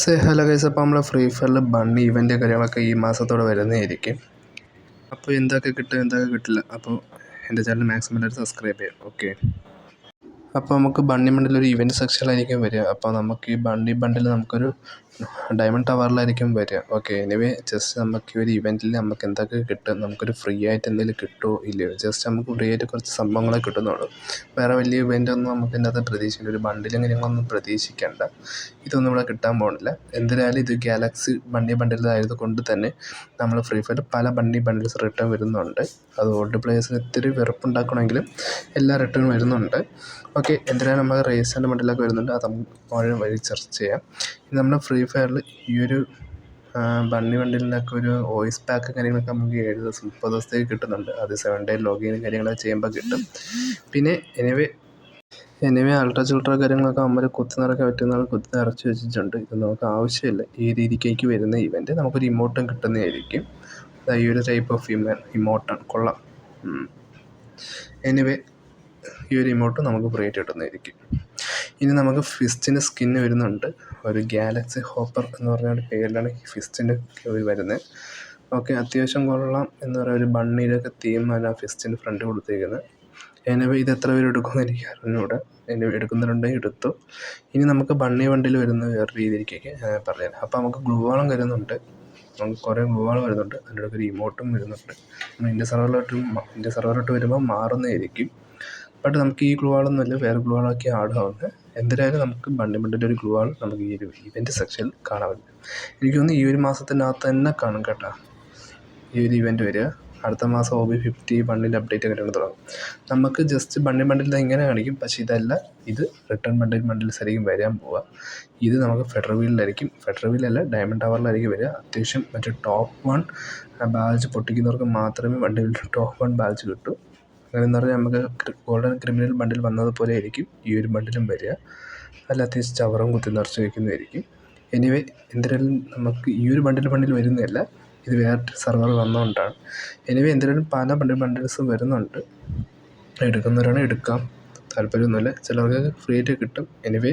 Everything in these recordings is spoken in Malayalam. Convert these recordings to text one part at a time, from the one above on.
സേ ഹലോ ഗൈസ് അപ്പോൾ നമ്മളെ ഫ്രീ ഫയറിൽ ബണ്ണി ഇവന്റ് കാര്യങ്ങളൊക്കെ ഈ മാസത്തോടെ വരുന്നതായിരിക്കും. അപ്പോൾ എന്തൊക്കെ കിട്ടും എന്തൊക്കെ കിട്ടില്ല അപ്പോൾ എന്റെ ചാനൽ മാക്സിമം എല്ലാവരും സബ്സ്ക്രൈബ് ചെയ്യാം ഓക്കെ അപ്പോൾ നമുക്ക് ബണ്ണി ബണ്ടിൽ ഒരു ഇവന്റ് സെക്ഷനിലായിരിക്കും വരിക. അപ്പോൾ നമുക്ക് ഈ ബണ്ണി ബണ്ടിൽ നമുക്കൊരു ഡയമണ്ട് ടവറിലായിരിക്കും വരിക. ഓക്കെ എനിവേ ജസ്റ്റ് നമുക്ക് ഈ ഒരു ഇവന്റിൽ നമുക്ക് എന്തൊക്കെ കിട്ടും? നമുക്കൊരു ഫ്രീ ആയിട്ട് എന്തെങ്കിലും കിട്ടുമോ ഇല്ലയോ? ജസ്റ്റ് നമുക്ക് ഫ്രീ ആയിട്ട് കുറച്ച് സംഭവങ്ങളെ കിട്ടുന്നുള്ളൂ. വേറെ വലിയ ഇവന്റ് ഒന്നും നമുക്ക് ഇതിനകത്ത് പ്രതീക്ഷിക്കില്ല ഒരു ബണ്ടിലും കാര്യങ്ങളൊന്നും പ്രതീക്ഷിക്കേണ്ട. ഇതൊന്നും ഇവിടെ കിട്ടാൻ പോകുന്നില്ല. എന്തിനായാലും ഇത് ഗാലക്സി ബണ്ടി ബണ്ടിലായത് കൊണ്ട് തന്നെ നമ്മൾ ഫ്രീ ഫയർ പല ബണ്ടി ബണ്ടിൽസ് റിട്ടേൺ വരുന്നുണ്ട്. അത് ഓൾഡ് പ്ലേയേഴ്സിന് ഇത്തിരി വെറുപ്പുണ്ടാക്കണമെങ്കിലും എല്ലാ റിട്ടേൺ വരുന്നുണ്ട്. ഓക്കെ എന്തിനായാലും നമ്മൾ റേസിന്റെ ബണ്ടിലൊക്കെ വരുന്നുണ്ട്. അത് നമുക്ക് വഴി ചർച്ച ചെയ്യാം. ഇത് നമ്മുടെ ഫ്രീ ഫയറിൽ ഈ ഒരു ബണ്ണി ബണ്ടിലിനൊക്കെ ഒരു വോയിസ് പാക്ക് കാര്യങ്ങളൊക്കെ നമുക്ക് ഏഴ് ദിവസം മുപ്പത് ദിവസത്തേക്ക് കിട്ടുന്നുണ്ട്. അത് സെവൻ ഡേ ലോഗിൻ കാര്യങ്ങളൊക്കെ ചെയ്യുമ്പോൾ കിട്ടും. പിന്നെ എനിവേ എനിവേ അൾട്രാ ചിൾട്രാ കാര്യങ്ങളൊക്കെ അമ്മ കുത്തി നിറക്കാൻ പറ്റുന്ന കുത്തി നിറച്ച് വെച്ചിട്ടുണ്ട്. ഇത് നമുക്ക് ആവശ്യമില്ല. ഈ രീതിക്കേക്ക് വരുന്ന ഇവന്റ് നമുക്കൊരു ഇമോട്ടും കിട്ടുന്നതായിരിക്കും. ഈ ഒരു ടൈപ്പ് ഓഫ് ഇമ ഇമോട്ടാണ് കൊള്ളാം. എനിവേ ഈ ഒരു ഇമോട്ട് നമുക്ക് ഫ്രീ ആയിട്ട് കിട്ടുന്നതായിരിക്കും. ഇനി നമുക്ക് ഫിസ്റ്റിന്റെ സ്കിന്ന് വരുന്നുണ്ട്. ഒരു ഗാലക്സി ഹോപ്പർ എന്ന് പറഞ്ഞ ഒരു പേരിലാണ് ഈ ഫിസ്റ്റിന്റെ വരുന്നത്. ഓക്കെ അത്യാവശ്യം കൊള്ളാം എന്ന് പറയുന്ന ഒരു ബണ്ണിയിലൊക്കെ തീമാണ് ആ ഫിസ്റ്റിന്റെ ഫ്രണ്ട് കൊടുത്തേക്കുന്നത് എനിവേ ഇത് എത്ര പേര് എടുക്കുമെന്ന് എനിക്ക് അറിഞ്ഞൂടെ എന്നെ എടുക്കുന്നുണ്ടെങ്കിൽ എടുത്തു. ഇനി നമുക്ക് ബണ്ണി വണ്ടിയിൽ വരുന്ന വേറെ രീതിയിലേക്കൊക്കെ പറയാം. അപ്പോൾ നമുക്ക് ഗ്ലൂവാളം വരുന്നുണ്ട്. നമുക്ക് കുറേ ഗ്ലൂവാളം വരുന്നുണ്ട്. അതിന്റെ ഒരു ഇമോട്ടും വരുന്നുണ്ട്. നമ്മൾ ഇന്ത്യ സർവറിലോട്ട് ഇന്ത്യ സർവറിലോട്ട് വരുമ്പോൾ മാറുന്നതായിരിക്കും. ബട്ട് നമുക്ക് ഈ ഗ്ലൂവാളൊന്നുമില്ല. വേറെ ഗ്ലൂവാളൊക്കെ ആഡ് ആടാവുന്നത് എന്തായാലും നമുക്ക് ബണ്ണി ബണ്ടിന്റെ ഒരു ഗ്ലൂ ആണ് നമുക്ക് ഈ ഒരു ഇവന്റ് സെക്ഷനിൽ കാണാമല്ലോ എനിക്ക് തോന്നുന്നു ഈ ഒരു മാസത്തിനകത്ത് തന്നെ കാണും കേട്ടോ. ഈ ഒരു ഇവന്റ് വരിക. അടുത്ത മാസം ഒ ബി ഫിഫ്റ്റി ബണ്ടിന്റെ അപ്ഡേറ്റ് ഒക്കെ തുടങ്ങും. നമുക്ക് ജസ്റ്റ് ബണ്ടിൻ ബണ്ടിൽ ഇങ്ങനെ കാണിക്കും? പക്ഷേ ഇതല്ല. ഇത് റിട്ടേൺ ബണ്ടിൽ ബണ്ടിൽസ് ആയിരിക്കും വരാൻ പോവുക. ഇത് നമുക്ക് ഫെഡറൽ വീലിലായിരിക്കും ഫെഡറൽ വീലല്ല ഡയമണ്ട് ടവറിലായിരിക്കും വരിക. അത്യാവശ്യം മറ്റേ ടോപ്പ് വൺ ബാലൻസ് പൊട്ടിക്കുന്നവർക്ക് മാത്രമേ ബണ്ടിൽ ടോപ്പ് വൺ ബാലൻസ് കിട്ടൂ. അങ്ങനെ എന്ന് പറഞ്ഞാൽ നമുക്ക് ഗോൾഡൻ ക്രിമിനൽ ബണ്ടിൽ വന്നതുപോലെ ആയിരിക്കും ഈ ഒരു ബണ്ടിലും വരിക. അതിൽ അത്യാവശ്യം ചവറും കുത്തി നിറച്ച് വയ്ക്കുന്നതായിരിക്കും എനിവേ എന്തായാലും നമുക്ക് ഈ ഒരു ബണ്ടിൽ ബണ്ടിൽ വരുന്നതല്ല ഇത് വേറെ സർവർ വന്നതുകൊണ്ടാണ് എനിവേ എന്തായാലും പല ബണ്ടിൽ ബണ്ടിൽസും വരുന്നുണ്ട്. എടുക്കുന്നവരാണ് എടുക്കാം. താല്പര്യമൊന്നുമില്ല. ചിലർക്ക് ഫ്രീ ആയിട്ട് കിട്ടും. എനിവേ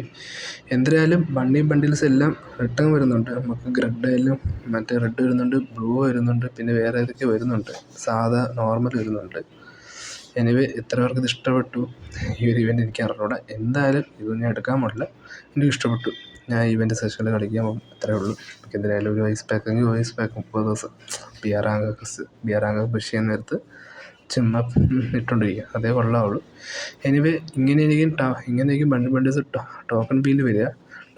എന്തായാലും ബണ്ണി ബണ്ടിൽസ് എല്ലാം റിട്ടേൺ വരുന്നുണ്ട്. നമുക്ക് ഗ്രഡ് ആയാലും മറ്റേ റെഡ് വരുന്നുണ്ട് ബ്ലൂ വരുന്നുണ്ട് പിന്നെ വേറെ ഏതൊക്കെ വരുന്നുണ്ട്. സാധാ നോർമൽ വരുന്നുണ്ട്. എനിവേ എത്ര പേർക്ക് ഇത് ഇഷ്ടപ്പെട്ടു ഈ ഒരു ഇവന്റ് എനിക്ക് അറിഞ്ഞൂടാ. എന്തായാലും ഇത് ഞാൻ എടുക്കാൻ പാടില്ല. എനിക്ക് ഇഷ്ടപ്പെട്ടു. ഞാൻ ഇവന്റ് സെഷനിൽ കളിക്കാൻ പോകും. അത്രേ ഉള്ളൂ. എനിക്ക് എന്തായാലും ഒരു വയസ്സ് പാക്കെങ്കിൽ വയസ്സ് പാക്ക് മുപ്പത് ദിവസം. B R ranks B R rank push എന്ന നേരത്ത് ചുമ്മാ ഇട്ടുകൊണ്ടിരിക്കുക അതേ കൊള്ളാവുള്ളൂ. എനിവേ ഇങ്ങനെയായിരിക്കും ട ഇങ്ങനെയായിരിക്കും ബണ്ടിൽ ബണ്ടിൽസ് ടോക്കൺ ബില്ല് വരിക.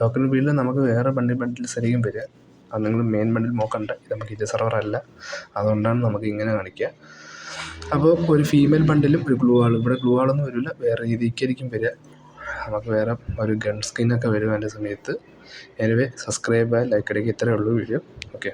ടോക്കൺ ബില്ല് നമുക്ക് വേറെ ബണ്ടിൽ ബണ്ടിൽസ് ആയിരിക്കും വരിക. അത് നിങ്ങൾ മെയിൻ ബണ്ടിൽ നോക്കണ്ട. നമുക്ക് ഇത് സെർവർ അല്ല. അതുകൊണ്ടാണ് നമുക്ക് ഇങ്ങനെ കാണിക്കുക അപ്പോൾ ഒരു ഫീമെയിൽ ബണ്ടിലും ഒരു ഗ്ലൂ വാളും ഇവിടെ ഗ്ലൂ ആളൊന്നും വരില്ല. വേറെ രീതിക്കായിരിക്കും വരിക. നമുക്ക് വേറെ ഒരു ഗൺ സ്കിന്നൊക്കെ വരും അതിന്റെ സമയത്ത്. എനിവേ സബ്സ്ക്രൈബ് ലൈക്ക് അടിക്കുക ഇത്രയേ ഉള്ളൂ വീഡിയോ ഓക്കെ